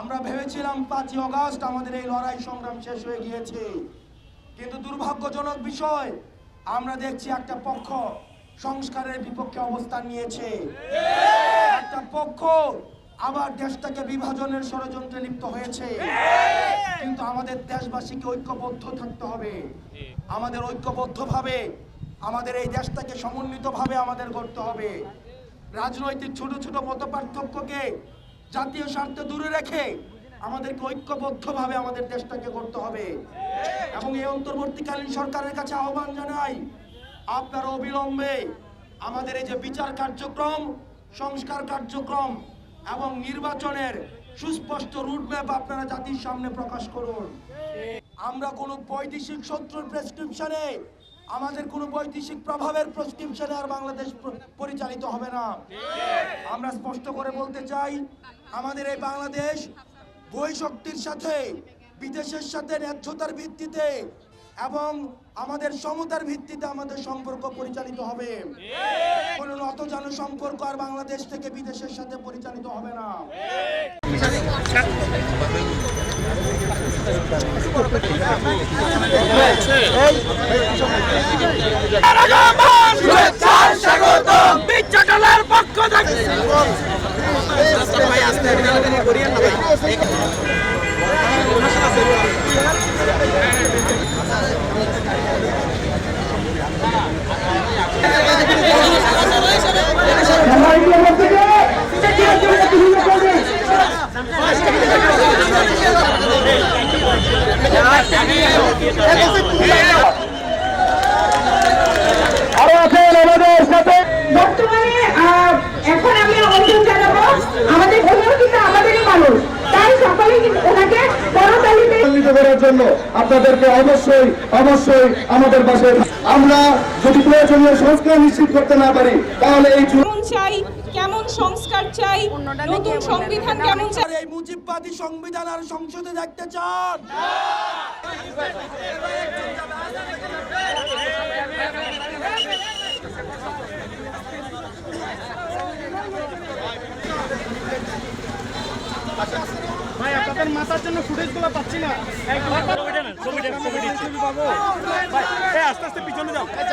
আমরা ভেবেছিলাম পাঁচই অগাস্ট আমাদের এই লড়াই সংগ্রাম শেষ হয়ে গিয়েছে। কিন্তু দুর্ভাগ্যজনক বিষয়, আমরা দেখছি একটা পক্ষ সংস্কারের বিপক্ষে অবস্থান নিয়েছে। একটা পক্ষ আবার দেশটাকে বিভাজনের ষড়যন্ত্রে লিপ্ত হয়েছে। কিন্তু আমাদের দেশবাসীকে ঐক্যবদ্ধ থাকতে হবে। আমাদের ঐক্যবদ্ধভাবে, আমাদের এই দেশটাকে সমন্বিতভাবে আমাদের করতে হবে। রাজনৈতিক ছোট ছোট মত পার্থক্যকে জাতীয় স্বার্থে দূরে রেখে আমাদেরকে ঐক্যবদ্ধভাবে আমাদের দেশটাকে করতে হবে। এবং এই অন্তর্বর্তীকালীন সরকারের কাছে আহ্বান জানাই, আপনারা অবিলম্বে আমাদের এই যে বিচার কার্যক্রম, সংস্কার কার্যক্রম এবং নির্বাচনের সুস্পষ্ট রুটম্যাপ আপনারা জাতির সামনে প্রকাশ করুন। আমরা কোনো বৈদেশিক শত্রুর প্রেসক্রিপশনে আমাদের কোনো বৈদেশিক প্রভাবের প্রেসক্রিপশনে আর বাংলাদেশ পরিচালিত হবে না। আমরা স্পষ্ট করে বলতে চাই আমাদের এই বাংলাদেশ বৈশক্তির সাথে, বিদেশের সাথে ন্যায্যতার ভিত্তিতে এবং আমাদের সমতার ভিত্তিতে আমাদের সম্পর্ক পরিচালিত হবে। কোনো নতজানু সম্পর্ক আর বাংলাদেশ থেকে বিদেশের সাথে পরিচালিত হবে না। পক্ষ আরও জন্য আপনাদেরকে অবশ্যই অবশ্যই আমাদের পাশে আমরা যদি প্রয়োজনীয় সংস্কার নিশ্চিত করতে না পারি তাহলে এই চাই? কেমন সংস্কার চাই? নতুন সংবিধান কেমন চাই? এই মুজিববাদী সংবিধান আর সংসদে দেখতে চান? ভাই আপনাদের মাথার জন্য ফুটেজগুলো পাচ্ছি না। আস্তে আস্তে পিছনে যাও।